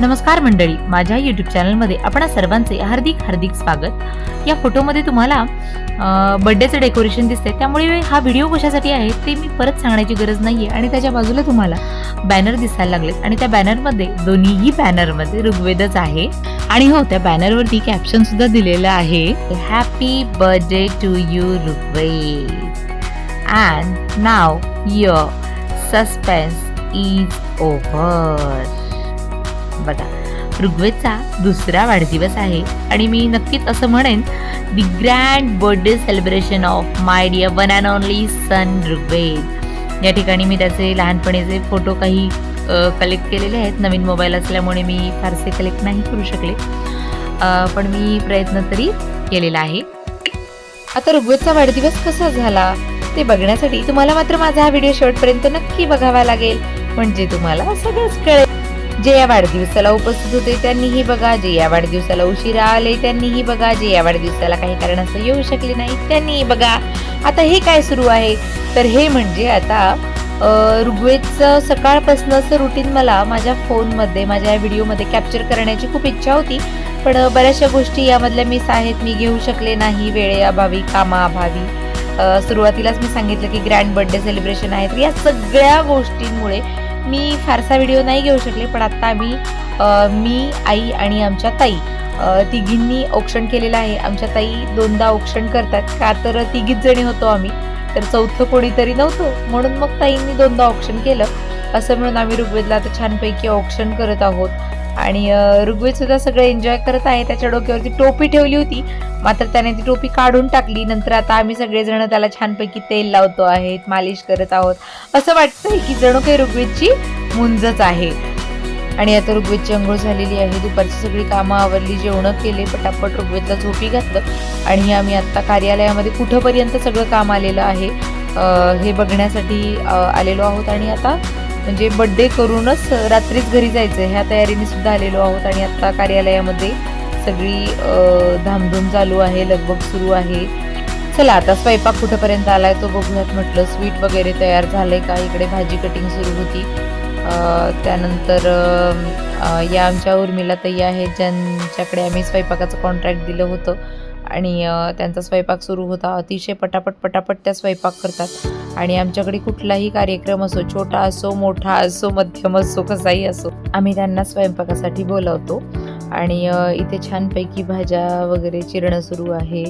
नमस्कार मंडळी माझ्या यूट्यूब चॅनलमध्ये आपण सर्वांचे हार्दिक हार्दिक स्वागत. या फोटोमध्ये तुम्हाला बड्डेचं डेकोरेशन दिसते त्यामुळे हा व्हिडिओ कशासाठी आहे ते मी परत सांगण्याची गरज नाही आहे आणि त्याच्या बाजूला तुम्हाला बॅनर दिसायला लागलेत. आणि त्या बॅनरमध्ये दोन्हीही बॅनरमध्ये ऋग्वेदच आहे. आणि हो त्या बॅनरवरती कॅप्शन सुद्धा दिलेलं आहे. Happy birthday to you Rigved. And now your suspense is over बघा ऋग्वेदचा दुसरा वाढदिवस आहे आणि मी नक्कीच असं म्हणेन the grand birthday celebration of my dear one and only son Rigved. या ठिकाणी मी त्याचे लहानपणीचे फोटो काही कलेक्ट केलेले आहेत. नवीन मोबाईल असल्यामुळे मी फारसे कलेक्ट नाही करू शकले. पण मी प्रयत्न तरी केलेला आहे. आता ऋग्वेदचा वाढदिवस कसा झाला ते बघण्यासाठी तुम्हाला मात्र माझा हा व्हिडिओ शेवटपर्यंत नक्की बघावा लागेल. म्हणजे तुम्हाला सगळंच कळेल. जे या वाढदिवसाला उपस्थित होते त्यांनीही बघा जे या वाढदिवसाला उशिरा आले त्यांनीही बघा जे या वाढदिवसाला काही कारणास्तव येऊ शकले नाही त्यांनीही बघा. आता हे काय सुरू आहे? तर हे म्हणजे आता ऋग्वेदचं सकाळपासूनचं रुटीन मला माझ्या फोनमध्ये माझ्या व्हिडिओमध्ये कॅप्चर करण्याची खूप इच्छा होती. पण बऱ्याचशा गोष्टी यामधल्या मिस आहेत मी घेऊ शकले नाही वेळेअभावी कामाअभावी सुरुवातीलाच मी सांगितलं की ग्रँड बर्थडे सेलिब्रेशन आहे तर या सगळ्या गोष्टींमुळे मी फारसा व्हिडिओ नाही घेऊ शकले पण आत्ता आम्ही मी आई आणि आमच्या ताई तिघींनी औक्षण केलेलं आहे. आमच्या ताई दोनदा औक्षण करतात. का तर तिघीच जणी होतो आम्ही. तर चौथं कोणीतरी नव्हतं. म्हणून मग ताईंनी दोनदा ऑप्शन केलं. असं म्हणून आम्ही ऋग्वेदला आता छानपैकी औक्षण करत आहोत. आणि ऋग्वेद सुद्धा सगळं एन्जॉय करत आहे. त्याच्या डोक्यावरती टोपी ठेवली होती. मात्र त्याने ती टोपी काढून टाकली. नंतर आता आम्ही सगळेजण त्याला छानपैकी तेल लावतो आहेत मालिश करत आहोत. असं वाटतंय की जणू काही ऋग्वेदची मुंजच आहे. आणि आता ऋग्वेदची अंघोळ झालेली आहे. दुपारची सगळी कामं आवरली जेवणं केले पटापट ऋग्वेदला झोपी घातलं. आणि आम्ही आता कार्यालयामध्ये कुठंपर्यंत सगळं काम आलेलं आहे हे बघण्यासाठी आलेलो आहोत. आणि आता म्हणजे बड्डे करूनच रात्रीच घरी जायचं ह्या तयारीने सुद्धा आलेलो आहोत आणि आत्ता कार्यालयामध्ये सगळी धामधूम चालू आहे लगबग सुरू आहे. चला आता स्वयंपाक कुठंपर्यंत आलाय तो बघूयात म्हटलं. स्वीट वगैरे तयार झालंय का? इकडे भाजी कटिंग सुरू होती. त्यानंतर या आमच्या उर्मिला ताई आहेत ज्यांच्याकडे आम्ही स्वयंपाकाचं कॉन्ट्रॅक्ट दिलं होतं. आणि त्यांचा स्वयंपाक सुरू होता. अतिशय पटापट पटापट त्या स्वयंपाक करतात. आणि आमच्याकडे कुठलाही कार्यक्रम असो छोटा असो मोठा असो मध्यम असो कसाही असो आम्ही त्यांना स्वयंपाकासाठी बोलावतो. आणि इथे छानपैकी भाज्या वगैरे चिरणं सुरू आहे.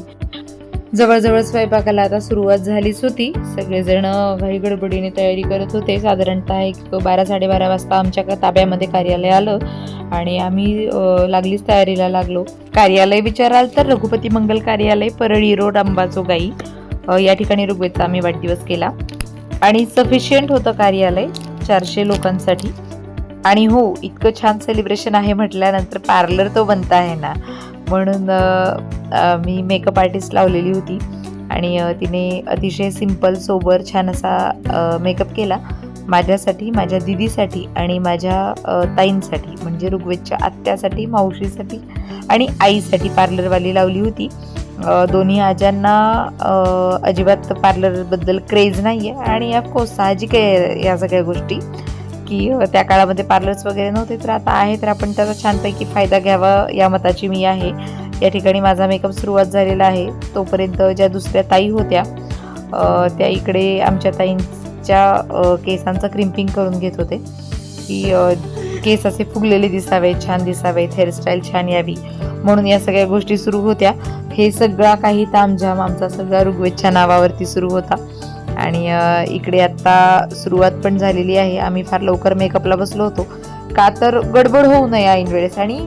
जवळजवळ स्वयंपाकाला आता सुरुवात झालीच होती. सगळेजण घाई गडबडीने तयारी करत होते. साधारणतः एक बारा साडेबारा वाजता आमच्या ताब्यामध्ये कार्यालय आलं आणि आम्ही लागलीच तयारीला लागलो. कार्यालय विचाराल तर रघुपती मंगल कार्यालय परळी रोड अंबाजोगाई. या ठिकाणी ऋग्वेदचा आम्ही वाढदिवस केला. आणि सफिशियंट होतं कार्यालय चारशे लोकांसाठी. आणि हो इतकं छान सेलिब्रेशन आहे म्हटल्यानंतर पार्लर तो बनता आहे ना म्हणून मी मेकअप आर्टिस्ट लावलेली होती. आणि तिने अतिशय सिंपल सोबर छान असा मेकअप केला. माझ्यासाठी माझ्या दिदीसाठी आणि माझ्या ताईंसाठी म्हणजे ऋग्वेदच्या आत्यासाठी मावशीसाठी आणि आईसाठी पार्लरवाली लावली होती. दोन्ही आज्यांना अजिबात पार्लरबद्दल क्रेज नाही आहे आणि ऑफकोर्स साहजिक आहे या सगळ्या गोष्टी. की त्या काळामध्ये पार्लर्स वगैरे नव्हते तर आता आहे तर आपण त्याचा छानपैकी फायदा घ्यावा या मताची मी आहे. या ठिकाणी माझा मेकअप सुरुवात झालेला आहे. तोपर्यंत ज्या दुसऱ्या ताई होत्या त्या इकडे आमच्या ताईंच्या केसांचं क्रिम्पिंग करून घेत होते. की केस असे फुगलेले दिसावे छान दिसावेत हेअरस्टाईल छान यावी. म्हणून या सगळ्या गोष्टी सुरू होत्या. हे सगळा काही तामझाम आमचा सगळा ऋग्वेदच्या नावावरती सुरू होता. आणि इकडे आत्ता सुरुवात पण झालेली आहे. आम्ही फार लवकर मेकअपला बसलो होतो. का तर गडबड होऊ नये ऐन वेळेस आणि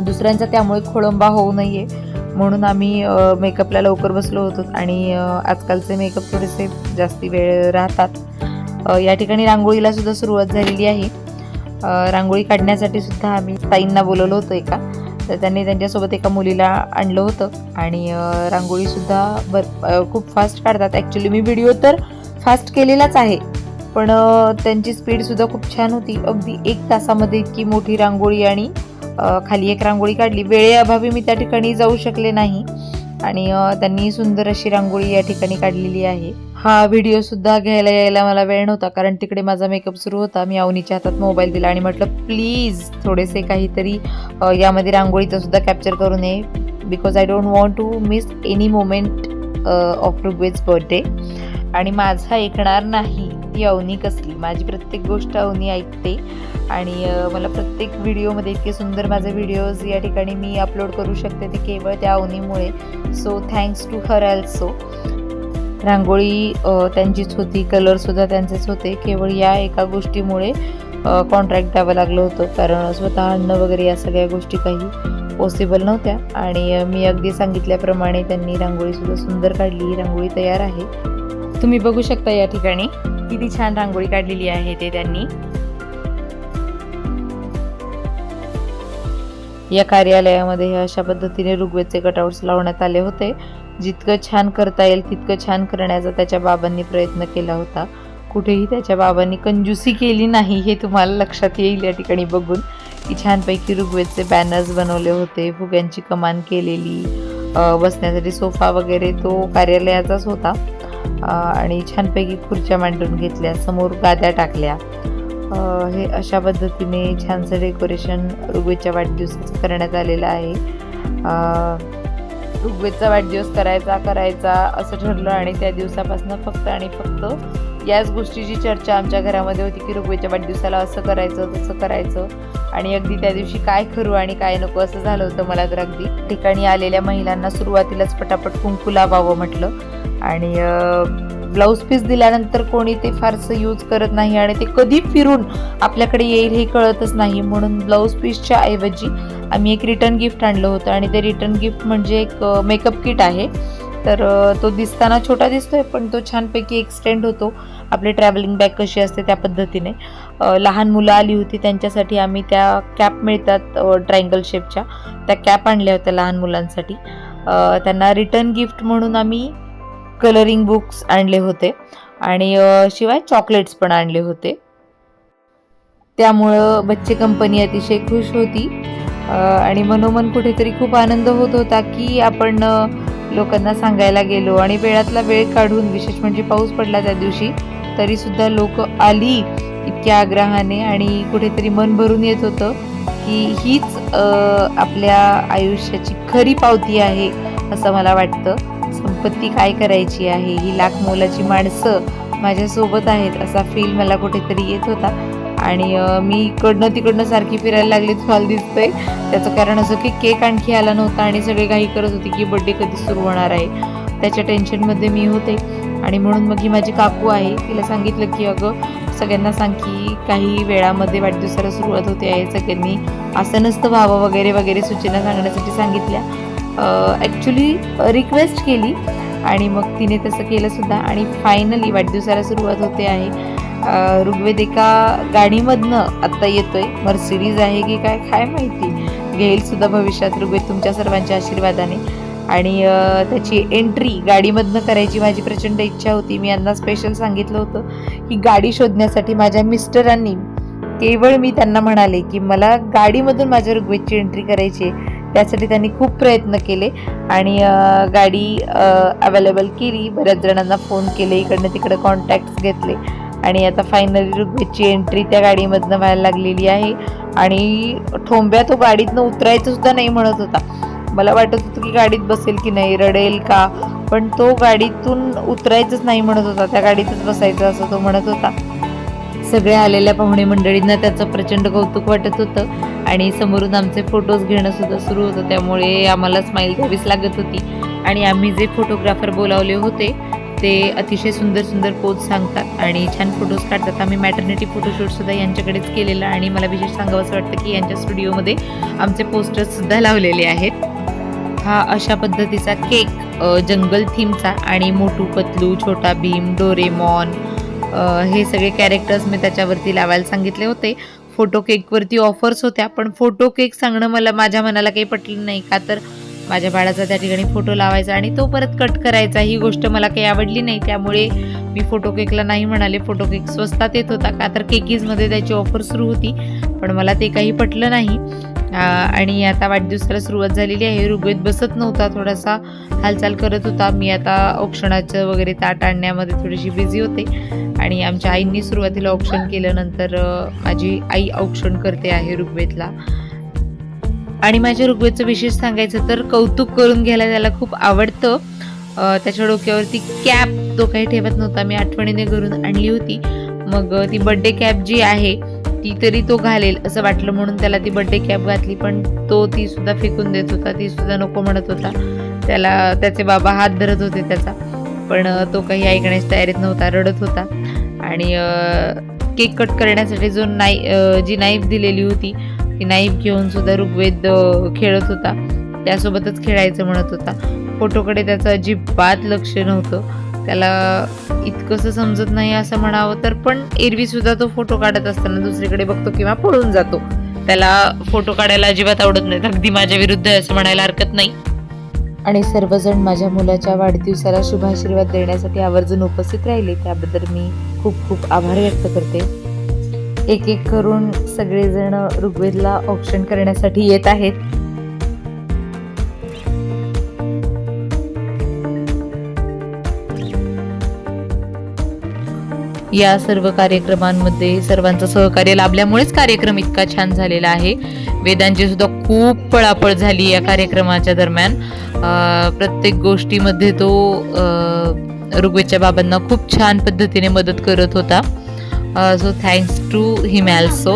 दुसऱ्यांचा त्यामुळे खोळंबा होऊ नये. म्हणून आम्ही मेकअपला लवकर बसलो होतो आणि आजकालचे मेकअप थोडेसे जास्ती वेळ राहतात. या ठिकाणी रांगोळीला सुद्धा सुरुवात झालेली आहे. रांगोळी काढण्यासाठी सुद्धा आम्ही ताईंना बोलवलं होतं एका. तर त्यांनी त्यांच्यासोबत एका मुलीला आणलं होतं. आणि रांगोळीसुद्धा बर खूप फास्ट काढतात. ॲक्च्युली मी व्हिडिओ तर फास्ट केलेलाच आहे. पण त्यांची स्पीडसुद्धा खूप छान होती. अगदी एक तासामध्ये इतकी मोठी रांगोळी आणि खाली एक रांगोळी काढली. वेळेअभावी मी त्या ठिकाणी जाऊ शकले नाही. आणि त्यांनी सुंदर अशी रांगोळी या ठिकाणी काढलेली आहे. हा व्हिडिओसुद्धा घ्यायला यायला मला वेळ नव्हता कारण तिकडे माझा मेकअप सुरू होता. मी अवनीच्या हातात मोबाईल दिला आणि म्हटलं प्लीज थोडेसे काहीतरी यामध्ये रांगोळीचं सुद्धा कॅप्चर करू नये. Because I don't want to miss any moment of Rigved's birthday आणि माझा ऐकणार नाही ती अवनी कसली. माझी प्रत्येक गोष्ट अवनी ऐकते. आणि मला प्रत्येक व्हिडिओमध्ये इतके सुंदर माझे व्हिडिओज या ठिकाणी मी अपलोड करू शकते ते केवळ त्या अवनीमुळे. So thanks to her also rangoli त्यांचीच होती कलरसुद्धा त्यांचेच होते. केवळ या एका गोष्टीमुळे कॉन्ट्रॅक्ट द्यावं लागलं होतं. कारण स्वतः आणणं वगैरे या सगळ्या गोष्टी काही पॉसिबल नव्हत्या. आणि मी अगदी सांगितल्याप्रमाणे त्यांनी रांगोळीसुद्धा सुंदर काढली. ही रांगोळी तयार आहे. तुम्ही बघू शकता या ठिकाणी किती छान रांगोळी काढलेली आहे ते त्यांनी. या कार्यालयामध्ये अशा पद्धतीने ऋग्वेदचे कटआउट्स लावण्यात आले होते. जितकं छान करता येईल तितकं छान करण्याचा त्याच्या बाबांनी प्रयत्न केला होता. कुठेही त्याच्या बाबांनी कंजूसी केली नाही हे तुम्हाला लक्षात येईल या ठिकाणी बघून. की छानपैकी ऋग्वेदचे बॅनर्स बनवले होते फुग्यांची कमान केलेली बसण्यासाठी सोफा वगैरे तो कार्यालयाचाच होता. आणि छानपैकी खुर्च्या मांडून घेतल्या समोर गाद्या टाकल्या. हे अशा पद्धतीने छानसं डेकोरेशन ऋग्वेदच्या वाढदिवसाचं करण्यात आलेलं आहे. ऋग्वेदचा वाढदिवस करायचा करायचा असं ठरलं आणि त्या दिवसापासून फक्त आणि फक्त याच गोष्टीची चर्चा आमच्या घरामध्ये होती की ऋग्वेदच्या वाढदिवसाला असं करायचं तसं करायचं. आणि अगदी त्या दिवशी काय करू आणि काय नको असं झालं होतं मला तर अगदी. ठिकाणी आलेल्या महिलांना सुरुवातीलाच पटापट कुंकू लावावं म्हटलं. आणि ब्लाऊज पीस दिल्यानंतर कोणी ते फारसं यूज करत नाही आणि ते कधी फिरून आपल्याकडे येईल हे कळतच नाही. म्हणून ब्लाऊज पीसच्या ऐवजी आम्ही एक रिटर्न गिफ्ट आणलं होतं आणि ते रिटर्न गिफ्ट म्हणजे एक मेकअप किट आहे. तर तो दिसताना छोटा दिसतोय पण तो छानपैकी एक्सटेंड होतो. आपली ट्रॅव्हलिंग बॅग कशी असते त्या पद्धतीने. लहान मुलं आली होती त्यांच्यासाठी आम्ही त्या कॅप मिळतात ट्रायंगल शेपच्या त्या कॅप आणल्या होत्या लहान मुलांसाठी. त्यांना रिटर्न गिफ्ट म्हणून आम्ही कलरिंग बुक्स आणले होते. आणि शिवाय चॉकलेट्स पण आणले होते. त्यामुळं बच्चे कंपनी अतिशय खुश होती. आणि मनोमन कुठेतरी खूप आनंद होत होता की आपण लोकांना सांगायला गेलो. आणि वेळातला वेळ काढून विशेष म्हणजे पाऊस पडला त्या दिवशी तरीसुद्धा लोक आली इतक्या आग्रहाने आणि कुठेतरी मन भरून येत होतं की हीच आपल्या आयुष्याची खरी पावती आहे असं मला वाटतं. संपत्ती काय करायची आहे? ही लाख मोलाची माणसं माझ्यासोबत आहेत असा फील मला कुठेतरी येत होता. आणि मी इकडनं तिकडनं सारखी फिरायला लागली तुम्हाला दिसतंय. त्याचं कारण असं की केक आणखी आला नव्हता आणि सगळे काही करत होते की बड्डे कधी सुरू होणार आहे. त्याच्या टेन्शनमध्ये मी होते. आणि म्हणून मग ही माझी काकू आहे तिला सांगितलं की अगं सगळ्यांना सांग की काही वेळामध्ये वाढदिवसाला सुरुवात होते आहे सगळ्यांनी. असं नसतं व्हावं वगैरे वगैरे सूचना सांगण्यासाठी सांगितल्या. ॲक्च्युली रिक्वेस्ट केली. आणि मग तिने तसं केलं सुद्धा. आणि फायनली वाढदिवसाला सुरुवात होते आहे. ऋग्वेद एका गाडीमधनं आत्ता येतोय. मर्सिडीज आहे की काय काय माहिती. घेईल सुद्धा भविष्यात ऋग्वेद तुमच्या सर्वांच्या आशीर्वादाने. आणि त्याची एंट्री गाडीमधनं करायची माझी प्रचंड इच्छा होती. मी यांना स्पेशल सांगितलं होतं की गाडी शोधण्यासाठी माझ्या मिस्टरांनी केवळ मी त्यांना म्हणाले की मला गाडीमधून माझ्या ऋग्वेदची एंट्री करायची आहे. त्यासाठी त्यांनी खूप प्रयत्न केले. आणि गाडी अवेलेबल केली. बऱ्याच जणांना फोन केले. इकडनं तिकडं कॉन्टॅक्ट घेतले. आणि आता फायनली ऋग्वेदची एंट्री त्या गाडीमधनं व्हायला लागलेली आहे. आणि ठोंब्या तो गाडीतनं उतरायचं सुद्धा नाही म्हणत होता. मला वाटत होतं की गाडीत बसेल की नाही रडेल का? पण तो गाडीतून उतरायचंच नाही म्हणत होता. त्या गाडीतच बसायचं असं तो म्हणत होता. सगळ्या आलेल्या पाहुणे मंडळींना त्याचं प्रचंड कौतुक वाटत होतं. आणि समोरून आमचे फोटोज घेणं सुद्धा सुरू होतं. त्यामुळे आम्हाला स्माईल द्यावीच लागत होती. आणि आम्ही जे फोटोग्राफर बोलावले होते ते अतिशय सुंदर सुंदर पोज सांगतात. आणि छान फोटोज काढतात. आम्ही मॅटर्निटी फोटोशूटसुद्धा यांच्याकडेच केलेलं आणि मला विशेष सांगावं असं वाटतं की यांच्या स्टुडिओमध्ये आमचे पोस्टर्ससुद्धा लावलेले आहेत. हा अशा पद्धतीचा केक जंगल थीमचा आणि मोटू पतलू छोटा भीम डोरेमॉन हे सगळे कॅरेक्टर्स मी त्याच्यावरती लावायला सांगितले होते. फोटो केकवरती ऑफर्स होत्या पण फोटो केक सांगणं मला माझ्या मनाला काही पटलं नाही का? तर माझ्या बाळाचा त्या ठिकाणी फोटो लावायचा आणि तो परत कट करायचा. ही गोष्ट मला काही आवडली नाही. त्यामुळे मी फोटो केकला नाही म्हणाले. फोटो केक स्वस्तात येत होता. का तर केकीजमध्ये त्याची ऑफर सुरू होती. पण मला ते काही पटलं नाही. आणि आता वाढदिवसाला सुरुवात झालेली आहे. ऋग्वेद बसत नव्हता. थोडासा हालचाल करत होता. मी आता औक्षणाचं वगैरे ताट आणण्यामध्ये थोडीशी बिझी होते. आणि आमच्या आईंनी सुरुवातीला औक्षण केलं नंतर माझी आई औक्षण करते आहे ऋग्वेदला. आणि माझ्या ऋग्वेदचं विशेष सांगायचं तर कौतुक करून घ्यायला त्याला खूप आवडतं. त्याच्या डोक्यावरती कॅप तो काही ठेवत नव्हता. मी आठवणीने घरून आणली होती. मग ती बड्डे कॅप जी आहे ती तरी तो घालेल असं वाटलं म्हणून त्याला ती बड्डे कॅप घातली. पण तो ती सुद्धा फेकून देत होता. ती सुद्धा नको म्हणत होता. त्याला त्याचे बाबा हात धरत होते त्याचा. पण तो काही ऐकण्याच्या तयारीत नव्हता रडत होता. आणि केक कट करण्यासाठी जो नाई जी नाईफ दिलेली होती की नाईफ घेऊन सुद्धा ऋग्वेद खेळत होता. त्यासोबतच खेळायचं म्हणत होता. फोटोकडे त्याचं अजिबात लक्ष नव्हतं. त्याला इतकंसं समजत नाही असं म्हणावं तर पण एरवी सुद्धा तो फोटो काढत असताना दुसरीकडे बघतो किंवा पळून जातो. त्याला फोटो काढायला अजिबात आवडत नाही. अगदी माझ्या विरुद्ध असं म्हणायला हरकत नाही. आणि सर्वजण माझ्या मुलाच्या वाढदिवसाला शुभाशीर्वाद देण्यासाठी आवर्जून उपस्थित राहिले. त्याबद्दल मी खूप खूप आभार व्यक्त करते. एक एक करून सगळेजण ऋग्वेदला ऑप्शन करण्यासाठी येत आहेत. या सर्व कार्यक्रमांमध्ये सर्वांचं सहकार्य लाभल्यामुळेच कार्यक्रम इतका छान झालेला आहे. वेदांची सुद्धा खूप पळापळ झाली या कार्यक्रमाच्या दरम्यान. प्रत्येक गोष्टीमध्ये तो ऋग्वेदच्या बाबांना खूप छान पद्धतीने मदत करत होता. So thanks to him also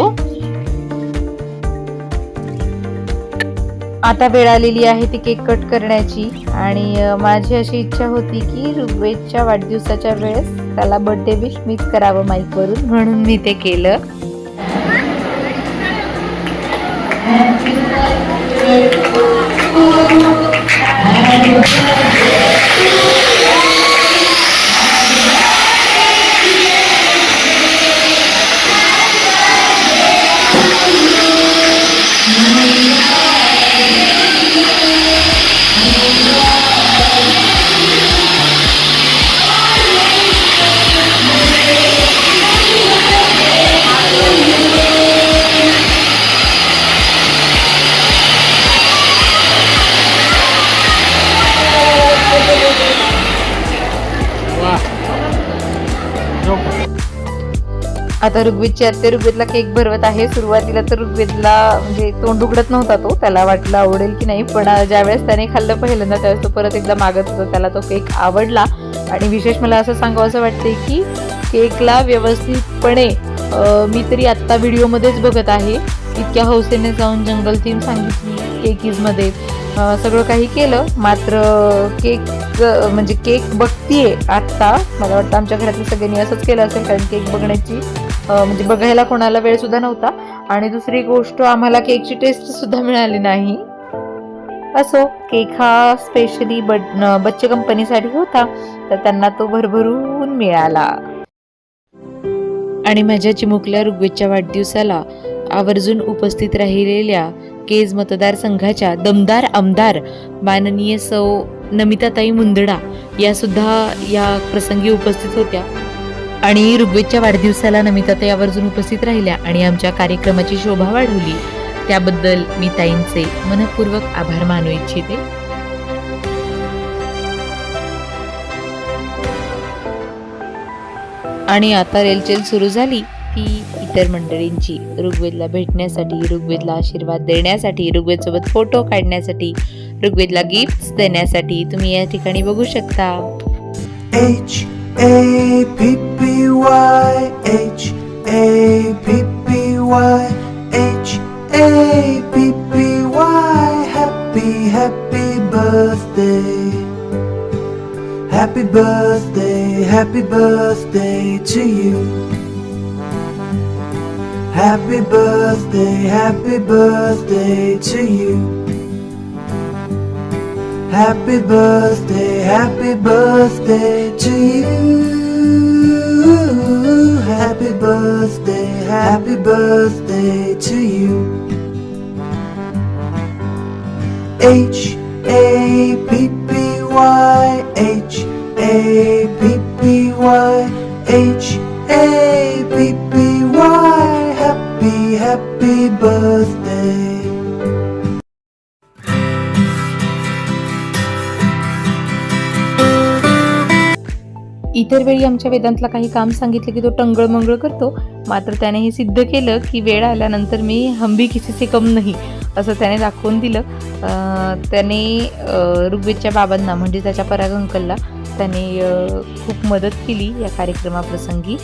आता वेळ आलेली आहे ती केक कट करण्याची. आणि माझी अशी इच्छा होती की ऋग्वेदच्या वाढदिवसाच्या वेळेस त्याला बर्थडे विश मीच करावं माईकवरून. म्हणून मी ते केलं. आता ऋग्वेदची आत्या ऋग्वेदला केक भरवत आहे. सुरुवातीला तर ऋग्वेदला म्हणजे तोंड उघडत नव्हता तो. त्याला वाटलं आवडेल की नाही. पण ज्यावेळेस त्याने खाल्लं पहिल्यांदा त्यावेळेस तो परत एकदा मागत होता. त्याला तो केक आवडला. आणि विशेष मला असं सांगावं असं वाटते की केकला व्यवस्थितपणे मी तरी आत्ता व्हिडिओमध्येच बघत आहे. इतक्या हौसेने जाऊन जंगल थीम सांगितली केकीजमध्ये. सगळं काही केलं. मात्र केक म्हणजे केक बघतीये आत्ता. मला वाटतं आमच्या घरातल्या सगळ्यांनी असंच केलं असेल कारण केक बघण्याची म्हणजे बघायला कोणाला वेळ सुद्धा नव्हता. आणि दुसरी गोष्ट आम्हाला केकची टेस्ट सुद्धा मिळाली नाही. असो केक हा स्पेशली बड बच्चे कंपनीसाठी होता तर त्यांना तो भरभरून मिळाला. आणि माझ्या चिमुकल्या ऋग्वेदच्या वाढदिवसाला आवर्जून उपस्थित राहिलेल्या केज मतदारसंघाच्या दमदार आमदार माननीय सौ नमिताताई मुंदडा या सुद्धा या प्रसंगी उपस्थित होत्या. आणि ऋग्वेदच्या वाढदिवसाला नमिताताई आवर्जून उपस्थित राहिल्या आणि आमच्या कार्यक्रमाची शोभा वाढवली. त्याबद्दल मी ताईंचे मनपूर्वक आभार मानू इच्छिते. आणि आता रेलचेल सुरू झाली ती इतर मंडळींची ऋग्वेदला भेटण्यासाठी ऋग्वेदला आशीर्वाद देण्यासाठी ऋग्वेदसोबत फोटो काढण्यासाठी ऋग्वेदला गिफ्ट देण्यासाठी तुम्ही या ठिकाणी बघू शकता. H A P P Y H A P P Y H A P P Y Happy Happy birthday. Happy birthday Happy birthday to you. Happy birthday Happy birthday to you Happy birthday, happy birthday to you. Happy birthday, happy birthday to you. H A P P Y H A P P Y H A P P Y Happy Happy Birthday इतर वेळी आमच्या वेदांतला काही काम सांगितलं की तो टंगळमंगळ करतो. मात्र त्याने हे सिद्ध केलं की वेळ आल्यानंतर मी हंबी किसीचे कम नाही असं त्याने दाखवून दिलं. त्याने ऋग्वेदच्या बाबांना म्हणजे त्याच्या पराग अंकलला त्याने खूप मदत केली या कार्यक्रमाप्रसंगी.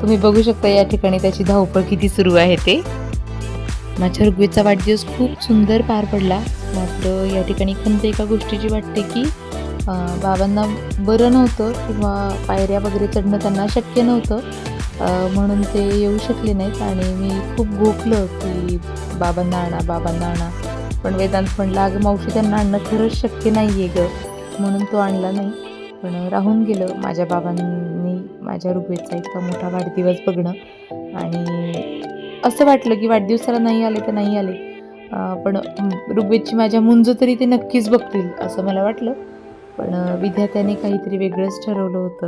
तुम्ही बघू शकता या ठिकाणी त्याची धावपळ किती सुरू आहे ते. माझ्या ऋग्वेदचा वाढदिवस खूप सुंदर पार पडला. मात्र या ठिकाणी खंत एका गोष्टीची वाटते की बाबांना बरं नव्हतं किंवा पायऱ्या वगैरे चढणं त्यांना शक्य नव्हतं. म्हणून ते येऊ शकले नाहीत आणि मी खूप गोपलं की बाबांना आणा बाबांना आणा. पण वेदांत म्हणला अगं मावशी त्यांना आणणं खरंच शक्य नाही आहे गं. म्हणून तो आणला नाही. पण राहून गेलं. माझ्या बाबांनी माझ्या ऋग्वेदचा इतका मोठा वाढदिवस बघणं आणि असं वाटलं की वाढदिवसाला नाही आले तर नाही आले. पण ऋग्वेदची माझ्या मुंज तरी ते नक्कीच बघतील असं मला वाटलं. पण अं, विद्यार्थ्याने काहीतरी वेगळंच ठरवलं होतं.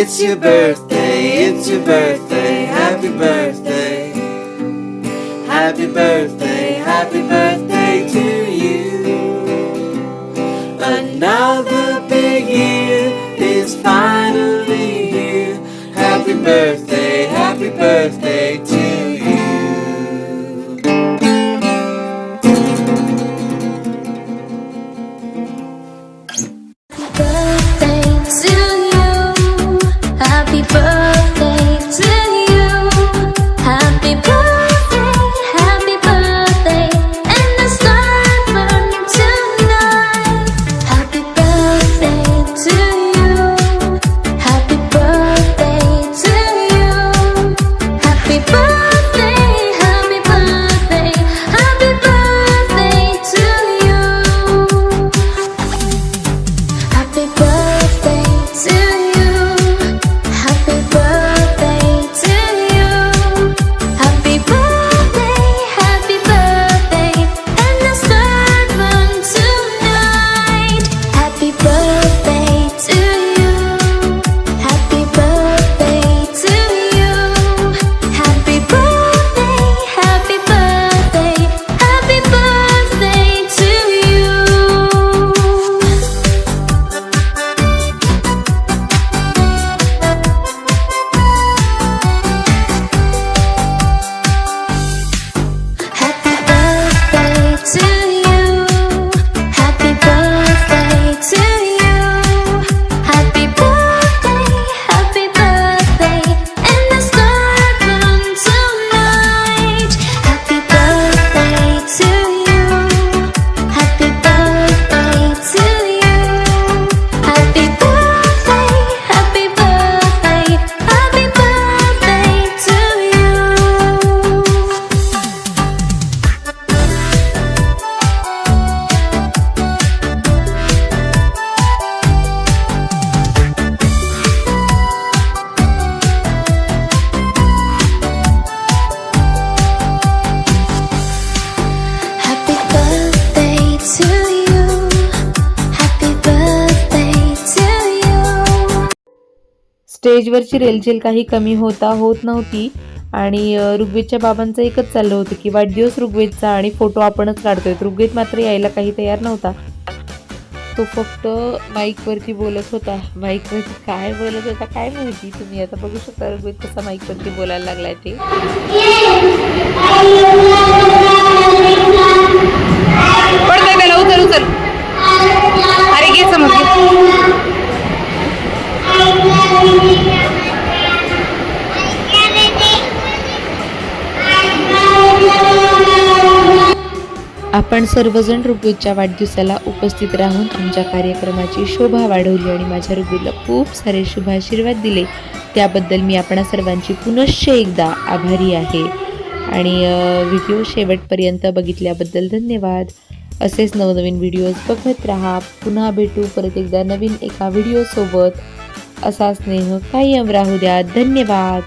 It's your birthday, it's your birthday, happy birthday. Happy birthday, happy birthday to you. Another big year is finally here. Happy birthday, happy birthday स्टेजवरची रेलचेल काही कमी होता होत नव्हती. आणि ऋग्वेदच्या बाबांचं एकच चाललं होतं की वाढदिवस ऋग्वेदचा आणि फोटो आपणच काढतोय. ऋग्वेद मात्र यायला काही तयार नव्हता. तो फक्त माईकवरती बोलत होता. माईकवरती काय बोलत होता काय माहिती? तुम्ही आता बघू शकता ऋग्वेद कसा माईकवरती बोलायला लागलाय ते. आपण सर्वजण ऋतूच्या वाढदिवसाला उपस्थित राहून आमच्या कार्यक्रमाची शोभा वाढवली आणि माझ्या ऋतूला खूप सारे शुभाशीर्वाद दिले. त्याबद्दल मी आपणा सर्वांची पुनश्च एकदा आभारी आहे. आणि व्हिडिओ शेवटपर्यंत बघितल्याबद्दल धन्यवाद. असेच नवनवीन व्हिडिओज बघत राहा. पुन्हा भेटू परत एकदा नवीन एका व्हिडिओसोबत. असा स्नेह कायम राहू द्या. धन्यवाद.